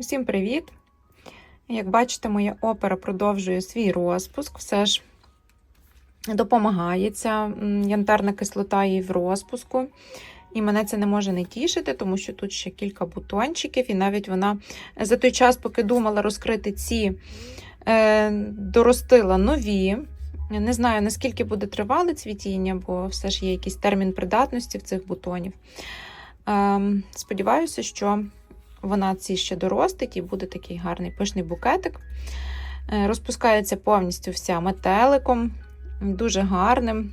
Усім привіт! Як бачите, моя опера продовжує свій розпуск, все ж допомагає ця янтарна кислота їй в розпуску. І мене це не може не тішити, тому що тут ще кілька бутончиків, і навіть вона за той час, поки думала розкрити ці, е, доростила нові. Не знаю, наскільки буде тривале цвітіння, бо все ж є якийсь термін придатності в цих бутонів. Ем, сподіваюся, що вона ці ще доростить і буде такий гарний пишний букетик. Е, Розпускається повністю вся метеликом, дуже гарним.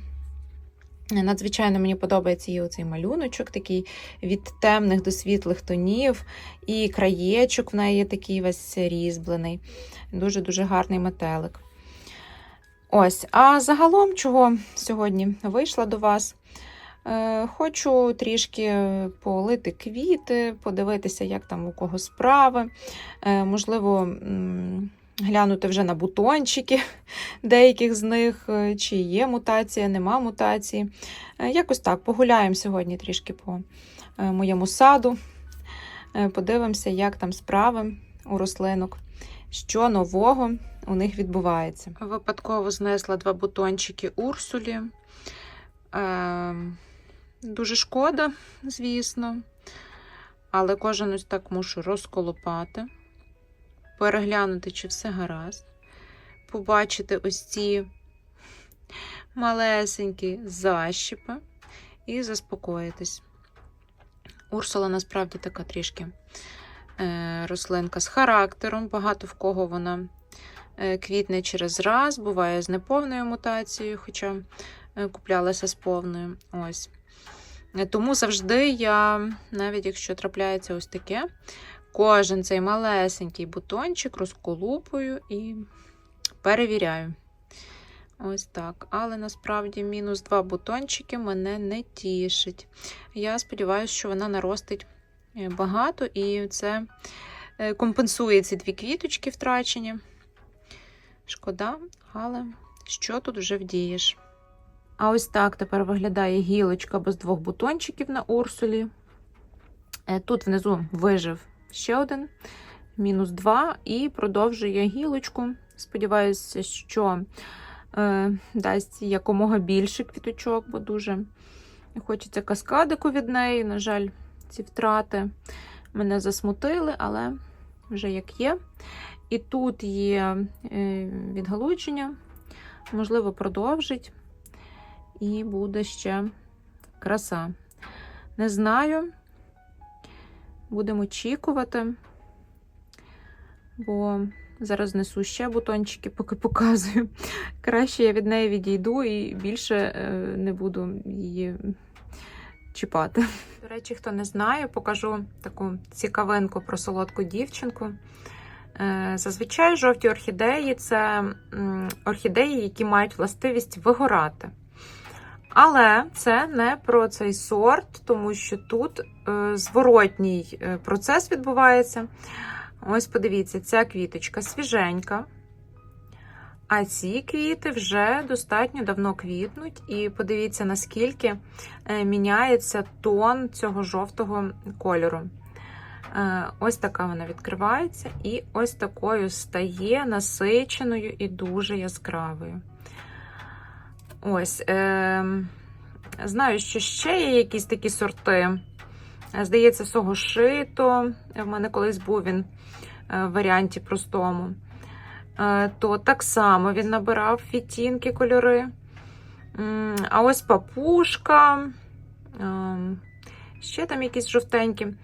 Е, Надзвичайно мені подобається її оцей малюночок, такий від темних до світлих тонів, і краєчок в неї такий весь різьблений. Дуже-дуже гарний метелик. Ось, а загалом, чого сьогодні вийшла до вас? Е, Хочу трішки полити квіти, подивитися, як там у кого справи. Е, Можливо, глянути вже на бутончики деяких з них, е, чи є мутація, нема мутації. Якось так, погуляємо сьогодні трішки по моєму саду. Подивимося, як там справи у рослинок, що нового у них відбувається. Випадково знесла два бутончики Урсулі. Е, Дуже шкода, звісно. Але кожен ось так мушу розколопати, переглянути, чи все гаразд. Побачити ось ці малесенькі защіпи і заспокоїтись. Урсула насправді така трішки е, рослинка з характером. Багато в кого вона е, квітне через раз, буває з неповною мутацією, хоча е, куплялася з повною. Ось. Тому завжди я, навіть якщо трапляється ось таке, кожен цей малесенький бутончик розколупую і перевіряю. Ось так. Але насправді мінус два бутончики мене не тішить. Я сподіваюся, що вона наростить е, багато, і це е, компенсує ці дві квіточки втрачені. Шкода, але що тут вже вдієш? А ось так тепер виглядає гілочка без двох бутончиків на урсулі. Е, Тут внизу вижив ще один, мінус два, і продовжує гілочку. Сподіваюся, що е, дасть якомога більше квіточок, бо дуже хочеться каскадику від неї. На жаль, ці втрати мене засмутили, але вже як є. І тут є е, відгалудження, можливо, продовжить. І буде ще краса. Не знаю. Будемо очікувати, бо зараз несу ще бутончики, поки показую. Краще я від неї відійду і більше е, не буду її чіпати. До речі, хто не знає, покажу таку цікавинку про солодку дівчинку. Е, Зазвичай жовті орхідеї це орхідеї, які мають властивість вигорати. Але це не про цей сорт, тому що тут е, зворотній е, процес відбувається. Ось подивіться, ця квіточка свіженька. А ці квіти вже достатньо давно квітнуть. І подивіться, наскільки е, міняється тон цього жовтого кольору. Ось така вона відкривається, і ось такою стає насиченою і дуже яскравою. Ось. Е, Знаю, що ще є якісь такі сорти. Е, Здається, согошито. В мене колись був він е, в варіанті простому. Е, То так само він набирав відтінки, кольори. А ось папушка. е, Ще там якісь жовтенькі, е,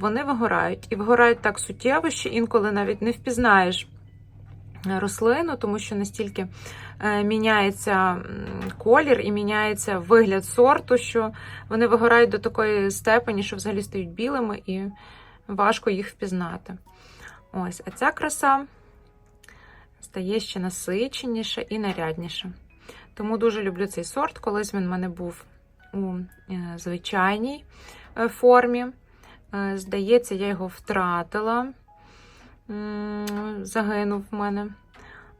вони вигорають. І вигорають так суттєво, що інколи навіть не впізнаєш рослину, тому що настільки е, міняється колір і міняється вигляд сорту, що вони вигорають до такої степені, що взагалі стають білими і важко їх впізнати. Ось, а ця краса стає ще насиченіше і нарядніше. Тому дуже люблю цей сорт. Колись він в мене був у е, звичайній е, формі. Здається, я його втратила. Загинув в мене.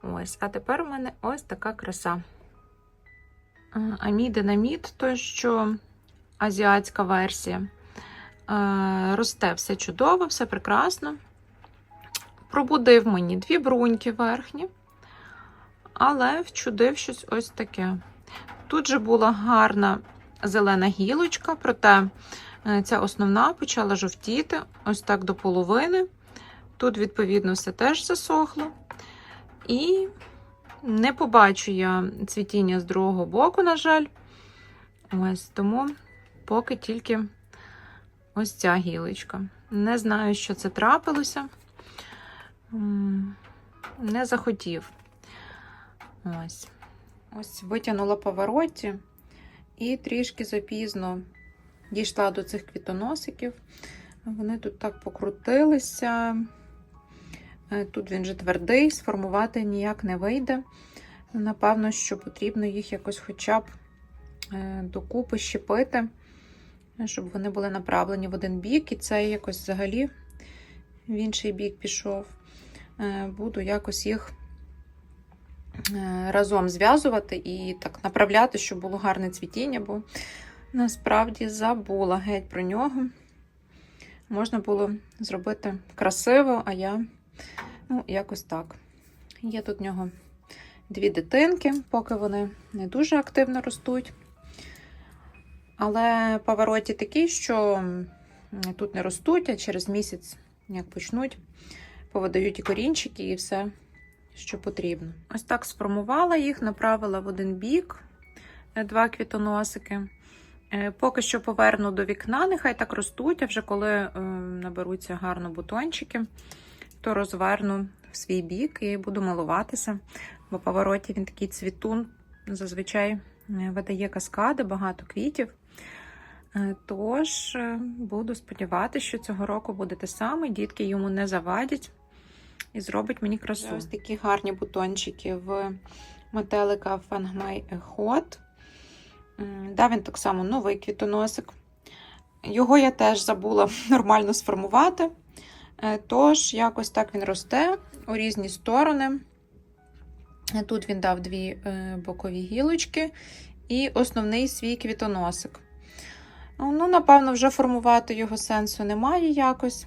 Ось, а тепер у мене ось така краса. Е, Амідинамід, то що азіатська версія. Росте все чудово, все прекрасно. Пробудив мені дві бруньки верхні, але вчудив щось ось таке. Тут же була гарна зелена гілочка, проте е, ця основна почала жовтіти ось так до половини. Тут, відповідно, все теж засохло. І не побачу я цвітіння з другого боку, на жаль. Ось тому поки тільки ось ця гілочка. Не знаю, що це трапилося. Не захотів. Ось. Ось витягнула повороті і трішки запізно дійшла до цих квітоносиків. Вони тут так покрутилися. Е, Тут він же твердий, сформувати ніяк не вийде. Напевно, що потрібно їх якось хоча б е, докупи щепити, щоб вони були направлені в один бік, і це якось взагалі в інший бік пішов. Е, Буду якось їх разом зв'язувати і так направляти, щоб було гарне цвітіння, бо насправді забула геть про нього. Можна було зробити красиво, а я ну, якось так. Є тут в нього дві дитинки, поки вони не дуже активно ростуть. Але повороті такий, що тут не ростуть, а через місяць, як почнуть, повидають і корінчики, і все, що потрібно. Ось так сформувала їх, направила в один бік е, два квітоносики. Е, Поки що поверну до вікна, нехай так ростуть, а вже коли е, наберуться гарно бутончики, то розверну в свій бік і буду милуватися. Бо повороті він такий цвітун, зазвичай е, видає каскади, багато квітів. Е, Тож е, буду сподіватися, що цього року буде те саме, дітки йому не завадять і зробить мені красу. Ось такі гарні бутончики в метелика Фангмай Hot. Да, він так само новий квітоносик. Його я теж забула нормально сформувати. Е, Тож, якось так він росте у різні сторони. Е, Тут він дав дві е, бокові гілочки і основний свій квітоносик. Ну, напевно, вже формувати його сенсу немає якось.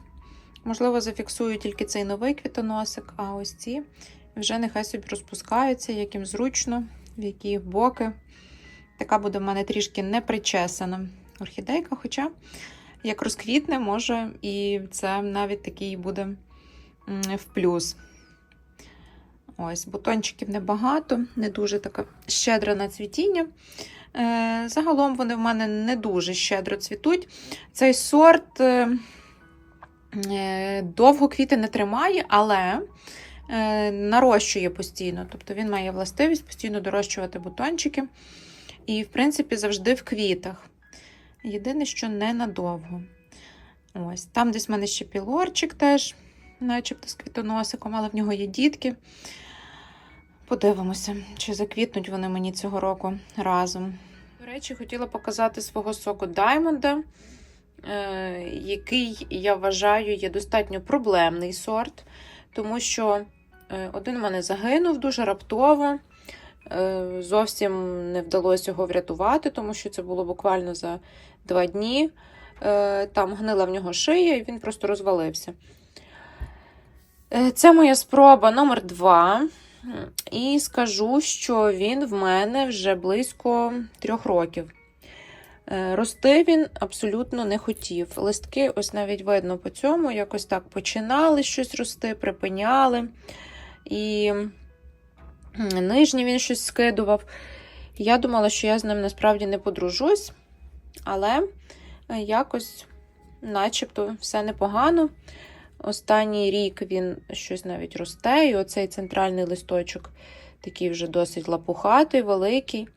Можливо, зафіксую тільки цей новий квітоносик, а ось ці вже нехай собі розпускаються, як їм зручно, в які боки. Така буде в мене трішки непричесана орхідейка, хоча, як розквітне, може, і це навіть такий буде в плюс. Ось, бутончиків небагато, не дуже така щедра на цвітіння. Е, Загалом вони в мене не дуже щедро цвітуть. Цей сорт е, е, довго квіти не тримає, але нарощує постійно. Тобто він має властивість постійно дорощувати бутончики. І, в принципі, завжди в квітах. Єдине, що ненадовго. Ось, там десь в мене ще пілорчик теж, начебто з квітоносиком, але в нього є дітки. Подивимося, чи заквітнуть вони мені цього року разом. До речі, хотіла показати свого соку Даймонда, е, який, я вважаю, є достатньо проблемний сорт, тому що е, один в мене загинув дуже раптово. Е, Зовсім не вдалося його врятувати, тому що це було буквально за два дні. Е, Там гнила в нього шия, і він просто розвалився. Е, Це моя спроба номер два. І скажу, що він в мене вже близько трьох років. Рости він абсолютно не хотів. Листки, ось навіть видно по цьому, якось так починали щось рости, припиняли. І нижні він щось скидував. Я думала, що я з ним насправді не подружусь, але е, якось, начебто, все непогано. Останній рік він щось навіть росте, і оцей центральний листочок такий вже досить лапухатий, великий.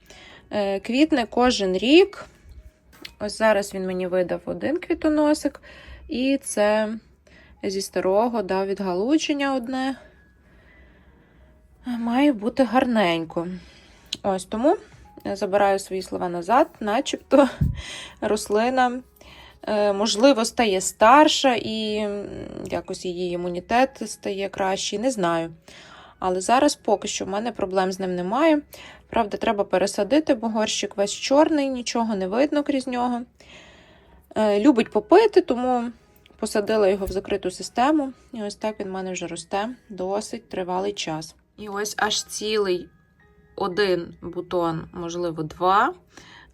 Е, Квітне кожен рік. Ось зараз він мені видав один квітоносик, і це зі старого дав відгалучення одне. Має бути гарненько. Ось тому забираю свої слова назад, начебто рослина Е, можливо, стає старша і якось її імунітет стає кращий, не знаю. Але зараз поки що в мене проблем з ним немає. Правда, треба пересадити, бо горщик весь чорний, нічого не видно крізь нього. Е, Любить попити, тому Посадила його в закриту систему, і ось так він в мене вже росте досить тривалий час. І ось аж цілий один бутон, можливо, два.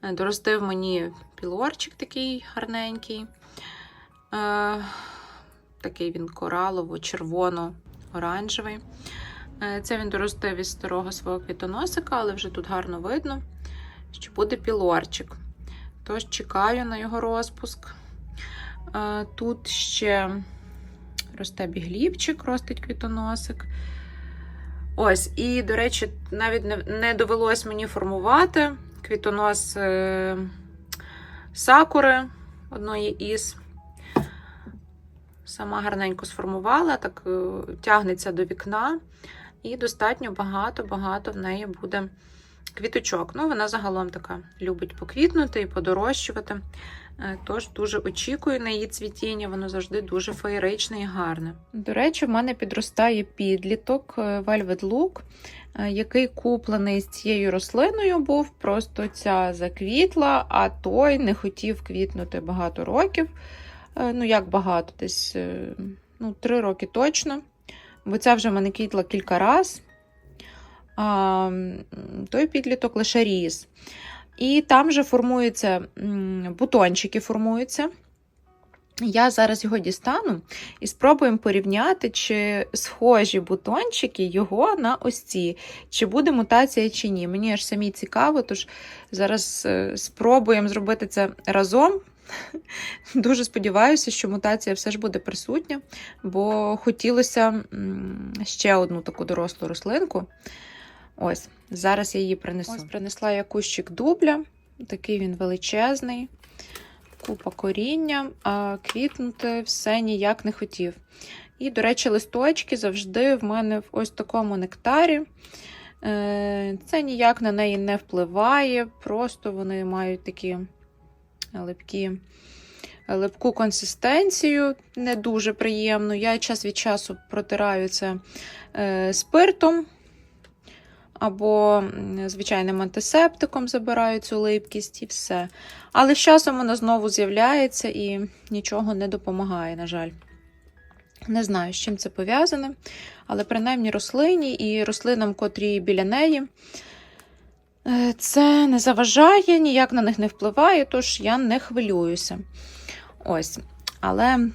Е, Доростив мені пілорчик такий гарненький. Е, такий він коралово-червоно-оранжевий. Е, Це він доростив із старого свого квітоносика, але вже тут гарно видно, що буде пілорчик. Тож чекаю на його розпуск. Е, Тут ще росте бігліпчик, ростить квітоносик. Ось, і, до речі, навіть не, довелось мені формувати квітонос е, сакури одної із. Сама гарненько сформувала, так е, тягнеться до вікна, і достатньо багато-багато в неї буде квіточок. Ну, вона загалом така любить поквітнути і подорожчувати. Е, Тож дуже очікую на її цвітіння, воно завжди дуже феєричне і гарне. До речі, в мене підростає підліток е, Velvet Look, е, який куплений з цією рослиною був. Просто ця заквітла, а той не хотів квітнути багато років. Ну, як багато, десь ну, три роки точно. Бо ця вже в мене квітла кілька разів. Той підліток лише ріс. І там же формуються бутончики формуються. Я зараз його дістану і спробуємо порівняти, чи схожі бутончики його на ось ці, чи буде мутація чи ні. Мені аж самі цікаво, тож зараз е, спробуємо зробити це разом. Дуже сподіваюся, що мутація все ж буде присутня, бо хотілося ще одну таку дорослу рослинку. Ось, зараз я її принесу. Ось принесла я кущик дубля, такий він величезний, купа коріння, а квітнути все ніяк не хотів. І, до речі, листочки завжди в мене в ось такому нектарі. Е, Це ніяк на неї не впливає, просто вони мають такі липкі, липку консистенцію, не дуже приємну. Я час від часу протираю це е, спиртом або звичайним антисептиком забираю цю липкість і все. Але з часом вона знову з'являється і нічого не допомагає, на жаль. Не знаю, з чим це пов'язане, але принаймні рослині і рослинам, котрі біля неї, е, це не заважає, ніяк на них не впливає, тож я не хвилююся. Ось. Але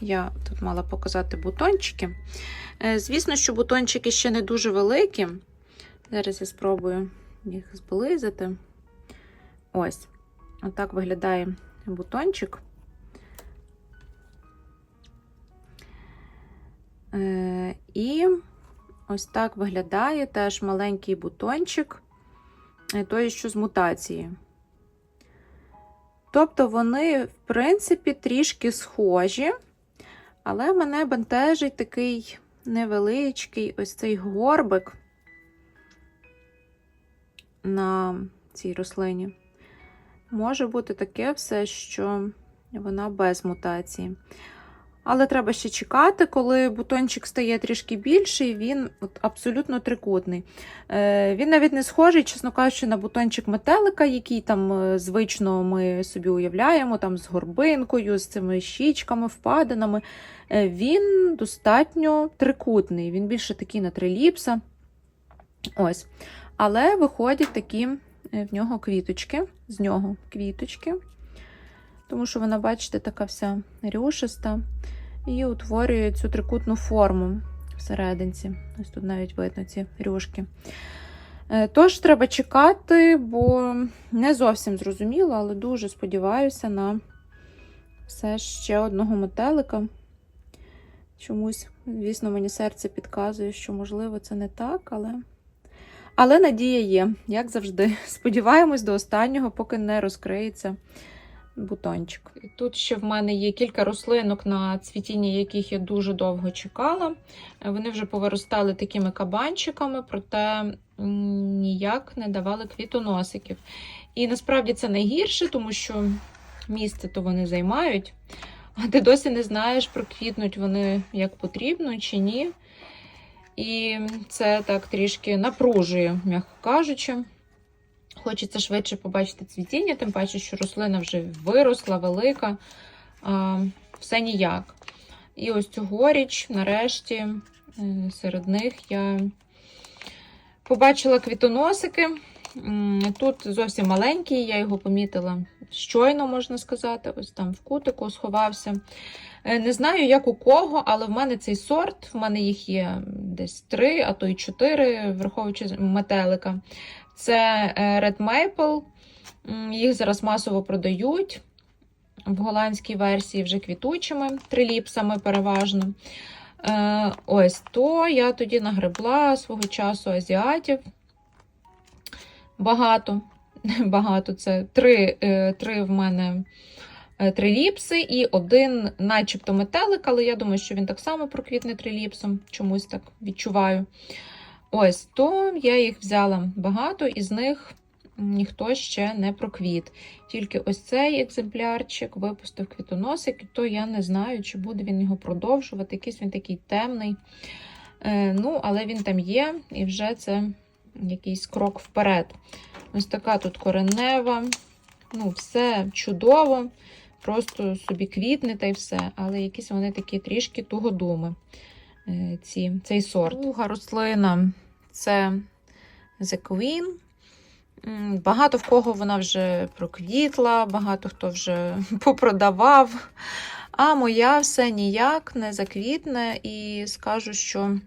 я тут мала показати бутончики. Е, Звісно, що бутончики ще не дуже великі. Зараз я спробую їх зблизити. Ось. Отак виглядає бутончик. Е, І ось так виглядає теж маленький бутончик, е, той, що з мутації. Тобто вони, в принципі, трішки схожі, але мене бентежить такий невеличкий ось цей горбик на цій рослині. Може бути таке все, що вона без мутації. Але треба ще чекати, коли бутончик стає трішки більший, він абсолютно трикутний. Е, він навіть не схожий, чесно кажучи, на бутончик метелика, який там е, звично ми собі уявляємо, там з горбинкою, з цими щічками, впадинами. Е, він достатньо трикутний, він більше такий на триліпса. Ось. Але виходять такі е, в нього квіточки, з нього квіточки. Тому що вона, бачите, така вся рюшиста. І утворює цю трикутну форму всерединці. Ось тут навіть видно ці рюшки. Е, Тож треба чекати, бо не зовсім зрозуміло, але дуже сподіваюся на все ще одного метелика. Чомусь, звісно, мені серце підказує, що, можливо, це не так, але. Але надія є, як завжди. Сподіваємось до останнього, поки не розкриється бутончик. Тут ще в мене є кілька рослинок, на цвітіння яких я дуже довго чекала. Вони вже повиростали такими кабанчиками, проте ніяк не давали квітоносиків. І насправді це найгірше, тому що місце то вони займають, а ти досі не знаєш, проквітнуть вони як потрібно чи ні. І це так трішки напружує, м'яко кажучи. Хочеться швидше побачити цвітіння, тим паче, що рослина вже виросла, велика. Все ніяк. І ось цьогоріч, нарешті, серед них я побачила квітоносики. Тут зовсім маленький, я його помітила щойно, можна сказати, ось там в кутику сховався. Е, Не знаю, як у кого, але в мене цей сорт, в мене їх є десь три, а то й чотири, враховуючи метелика. Це е, Red Maple. Їх зараз масово продають в голландській версії вже квітучими, триліпсами переважно. Е, ось то я тоді нагребла свого часу азіатів. Багато. Багато це три, е, три в мене е, триліпси і один, начебто, метелик, але я думаю, що він так само проквітне триліпсом, чомусь так відчуваю. Ось, то я їх взяла багато, і з них ніхто ще не проквіт. Тільки ось цей екземплярчик випустив квітоносик, то я не знаю, чи буде він його продовжувати. Якийсь він такий темний. Е, ну, але він там є, і вже це якийсь крок вперед. Ось така тут коренева. Ну, все чудово, просто собі квітне та й все. Але якісь вони такі трішки тугодуми. е, Ці, цей сорт. Друга рослина це The Queen. Багато в кого вона вже проквітла, багато хто вже попродавав. А моя все ніяк не заквітне, і скажу, що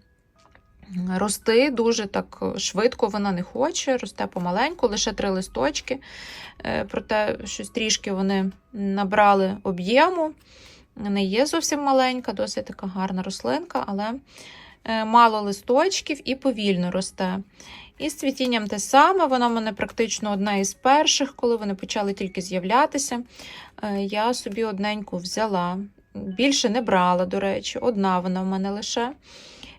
рости дуже так швидко вона не хоче, росте помаленьку, лише три листочки. Е, Проте щось трішки вони набрали об'єму. Не є зовсім маленька, досить така гарна рослинка, але е, мало листочків і повільно росте. І з цвітінням те саме, вона в мене практично одна із перших, коли вони почали тільки з'являтися. Е, Я собі одненьку взяла. Більше не брала, до речі, одна вона в мене лише.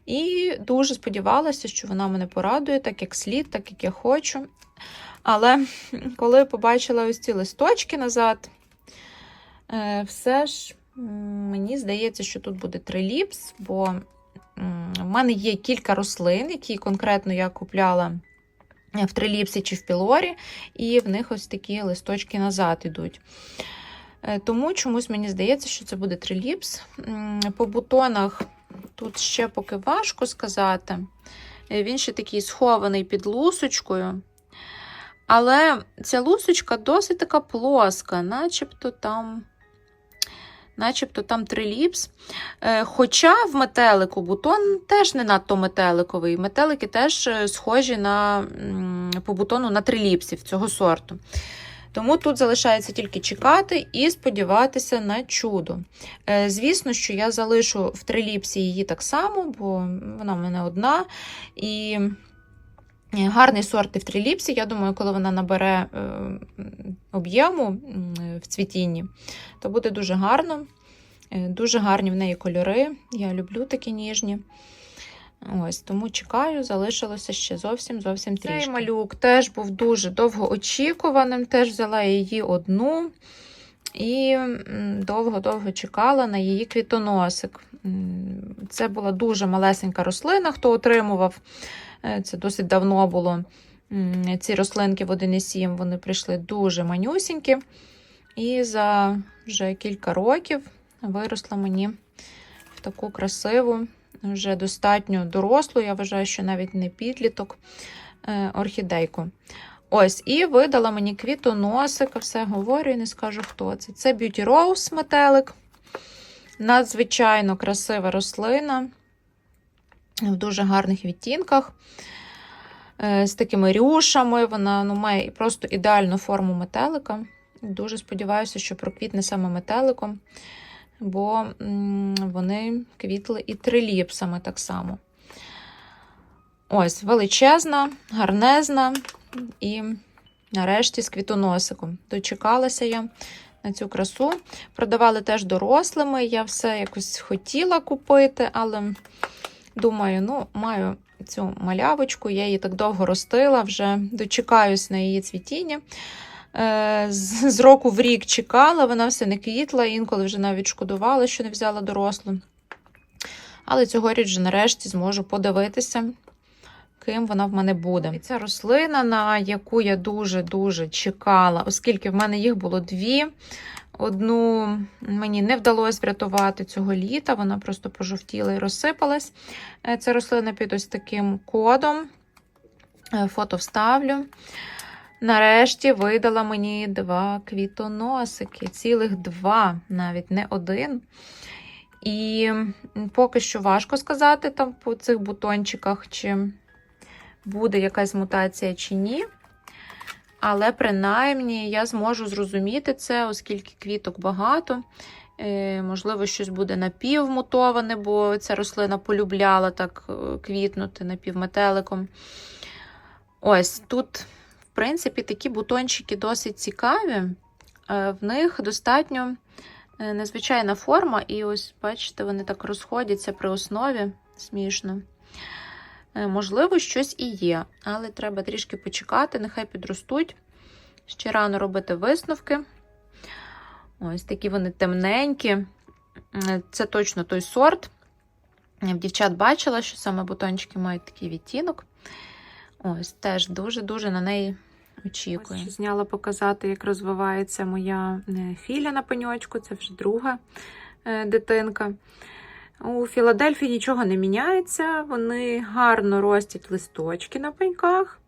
І дуже сподівалася, що вона мене порадує, так як слід, так як я хочу. Але коли побачила ось ці листочки назад, е, все ж мені здається, що тут буде триліпс, бо в мене є кілька рослин, які конкретно я купляла в триліпсі чи в пілорі, і в них ось такі листочки назад ідуть. Е, Тому чомусь мені здається, що це буде триліпс. По бутонах тут ще поки важко сказати. Е, Він ще такий схований під лусочкою. Але ця лусочка досить така плоска, начебто там. Начебто там триліпс. Е, Хоча в метелику бутон теж не надто метеликовий. Метелики теж е, схожі на, по бутону на триліпсів цього сорту. Тому тут залишається тільки чекати і сподіватися на чудо. Е, Звісно, що я залишу в триліпсі її так само, бо вона в мене одна. І е, гарний сорт і в триліпсі. Я думаю, коли вона набере е, об'єму в цвітінні, то буде дуже гарно. Дуже гарні в неї кольори. Я люблю такі ніжні. Ось, тому чекаю, залишилося ще зовсім зовсім трішки. Цей малюк теж був дуже довгоочікуваним, теж взяла її одну і довго-довго чекала на її квітоносик. Це була дуже малесенька рослина, хто отримував. Е, Це досить давно було. Ці рослинки в 1,7 вони прийшли дуже манюсінькі. І за вже кілька років виросла мені в таку красиву, вже достатньо дорослу, я вважаю, що навіть не підліток е, орхідейку. Ось, і видала мені квітоносика, все говорю і не скажу, хто це. Це Beauty Rose метелик. Надзвичайно красива рослина в дуже гарних відтінках. е, З такими рюшами. Вона ну, має просто ідеальну форму метелика. Дуже сподіваюся, що проквітне саме метеликом, бо вони квітли і триліпсами так само. Ось, величезна, гарнезна і нарешті з квітоносиком. Дочекалася я на цю красу. Продавали теж дорослими. Я все якось хотіла купити, але думаю, ну, маю цю малявочку, я її так довго ростила, вже дочекаюсь на її цвітіння. Е, З року в рік чекала, вона все не квітла, інколи вже навіть шкодувала, що не взяла дорослу. Але цьогоріч вже нарешті зможу подивитися, ким вона в мене буде. І ця рослина, на яку я дуже-дуже чекала, оскільки в мене їх було дві. Одну мені не вдалося врятувати цього літа, вона просто пожовтіла і розсипалась. Е, Це рослина під ось таким кодом. Е, Фото вставлю. Нарешті видала мені два квітоносики, цілих два, навіть не один. І поки що важко сказати там по цих бутончиках, чи буде якась мутація чи ні. Але принаймні я зможу зрозуміти це, оскільки квіток багато. Е, можливо, щось буде напівмутоване, бо ця рослина полюбляла так е, квітнути напівметеликом. Ось тут, принципі, такі бутончики досить цікаві. Е, В них достатньо е, незвичайна форма, і ось, бачите, вони так розходяться при основі смішно. Е, Можливо, щось і є, але треба трішки почекати, нехай підростуть. Ще рано робити висновки. Ось такі вони темненькі. Це точно той сорт. Я в дівчат бачила, що саме бутончики мають такий відтінок. Ось теж дуже-дуже на неї очікую. Ось зняла показати, як розвивається моя е, філя на пеньочку. Це вже друга е, дитинка. У Філадельфії нічого не міняється, вони гарно ростять листочки на пеньках,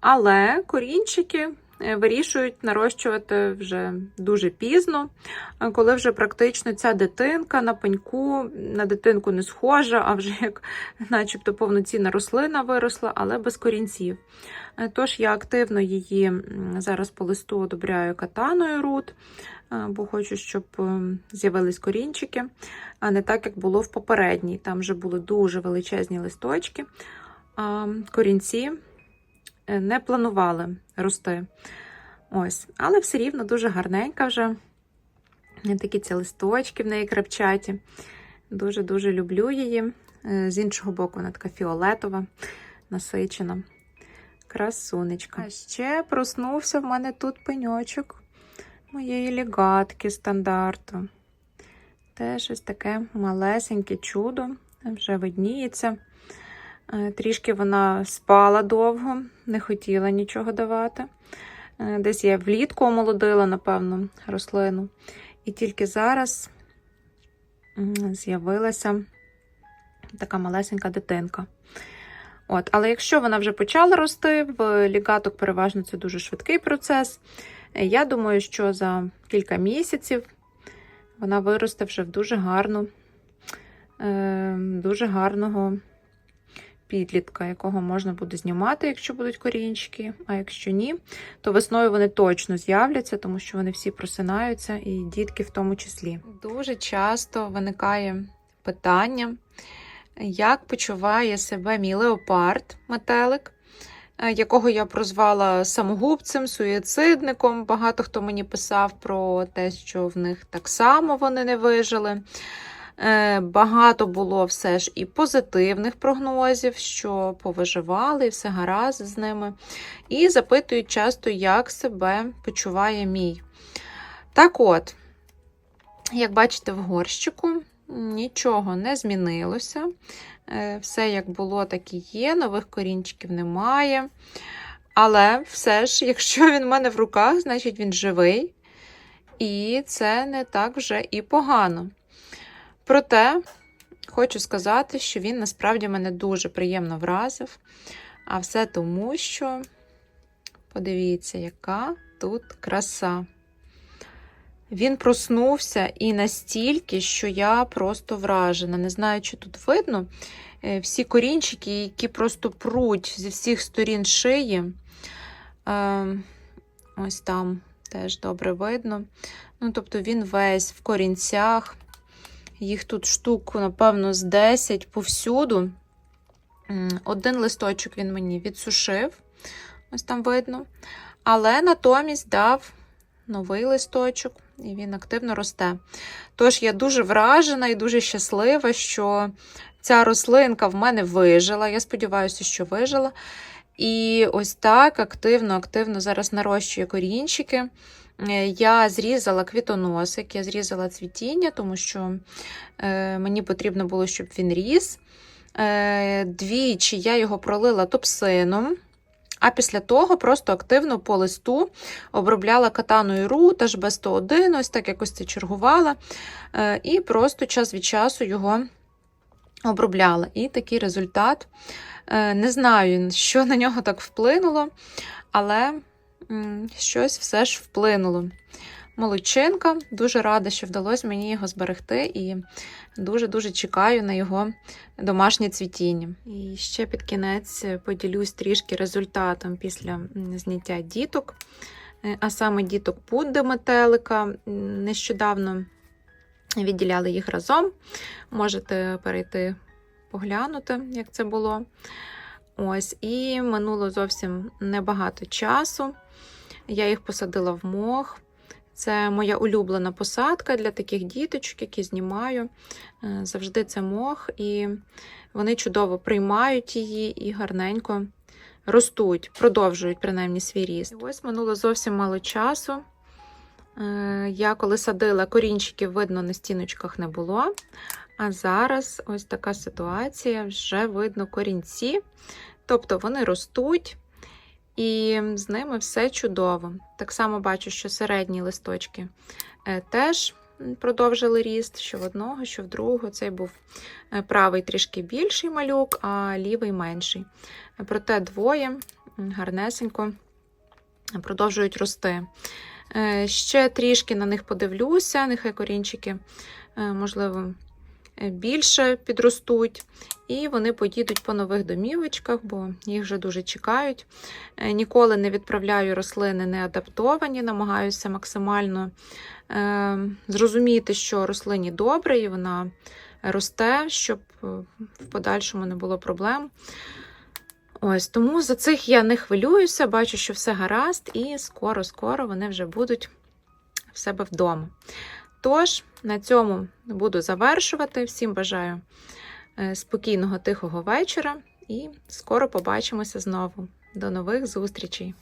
але корінчики е, вирішують нарощувати вже дуже пізно, е, коли вже практично ця дитинка на пеньку, на дитинку не схожа, а вже як начебто повноцінна рослина виросла, але без корінців. Е, Тож я активно її зараз по листу одобряю катаною рут, е, бо хочу, щоб е, з'явились корінчики, а не так, як було в попередній. Там вже були дуже величезні листочки, корінці е, не планували рости. Ось, але все рівно дуже гарненька вже. Е, Такі ці листочки в неї крапчаті. Дуже-дуже люблю її. Е, З іншого боку, вона така фіолетова, насичена. Красунечка. А ще проснувся в мене тут пеньочок моєї лігатки стандарту. Теж ось таке малесеньке чудо, вже видніється. Е, Трішки вона спала довго, не хотіла нічого давати. Е, Десь я влітку омолодила, напевно, рослину. І тільки зараз з'явилася така малесенька дитинка. От, але якщо вона вже почала рости, в лігаток переважно це дуже швидкий процес. Е, Я думаю, що за кілька місяців вона виросте вже в дуже гарну, е, дуже гарного підлітка, якого можна буде знімати, якщо будуть корінчики. А якщо ні, то весною вони точно з'являться, тому що вони всі просинаються, і дітки в тому числі. Дуже часто виникає питання, як почуває себе мій леопард метелик. е, Якого я прозвала самогубцем, суїцидником. Багато хто мені писав про те, що в них так само вони не вижили. Е, Багато було все ж і позитивних прогнозів, що повиживали, і все гаразд з ними. І запитують часто, як себе почуває мій. Так от, як бачите, в горщику нічого не змінилося. Е, Все як було, так і є, нових корінчиків немає. Але все ж, якщо він в мене в руках, значить він живий. І це не так вже і погано. Проте, хочу сказати, що він насправді мене дуже приємно вразив. А все тому, що подивіться, яка тут краса. Він проснувся і настільки, що я просто вражена. Не знаю, чи тут видно. Е, Всі корінчики, які просто пруть зі всіх сторін шиї. Е, Ось там теж добре видно. Ну, тобто він весь в корінцях. Їх тут штук, напевно, з 10 повсюду. Один листочок він мені відсушив, ось там видно. Але натомість дав новий листочок, і він активно росте. Тож я дуже вражена і дуже щаслива, що ця рослинка в мене вижила. Я сподіваюся, що вижила. І ось так активно-активно зараз нарощує корінчики. Е, Я зрізала квітоносик, я зрізала цвітіння, тому що е, мені потрібно було, щоб він ріс. Е, Двічі я його пролила топсином, А після того просто активно по листу обробляла катаною ру, теж без 101, ось так якось це чергувала. І просто час від часу його обробляла. І такий результат. Не знаю, що на нього так вплинуло, але щось все ж вплинуло. Молодчинка, дуже рада, що вдалося мені його зберегти, і дуже-дуже чекаю на його домашнє цвітіння. І ще під кінець поділюсь трішки результатом після зняття діток, Е, а саме діток пудди метелика. Нещодавно відділяли їх разом. Можете перейти поглянути, як це було. Ось, і минуло зовсім небагато часу. Я їх посадила в мох. Це моя улюблена посадка для таких діточок, які знімаю. Е, Завжди це мох, і вони чудово приймають її і гарненько ростуть, продовжують принаймні свій ріст. Ось минуло зовсім мало часу. Е, Я коли садила корінчиків, видно, на стіночках не було. А зараз ось така ситуація, вже видно корінці. Тобто вони ростуть, і з ними все чудово. Так само бачу, що середні листочки е, теж продовжили ріст, що в одного, що в другого. Цей був е, правий трішки більший малюк, а лівий менший. Проте двоє гарнесенько продовжують рости. Е, Ще трішки на них подивлюся, нехай корінчики, можливо, більше підростуть, і вони поїдуть по нових домівочках, бо їх вже дуже чекають. Е, Ніколи не відправляю рослини не адаптовані, намагаюся максимально е, зрозуміти, що рослині добре, і вона росте, щоб е, в подальшому не було проблем. Ось тому за цих я не хвилююся, бачу, що все гаразд, і скоро-скоро вони вже будуть в себе вдома. Тож, на цьому буду завершувати. Всім бажаю е, спокійного, тихого вечора і скоро побачимося знову. До нових зустрічей!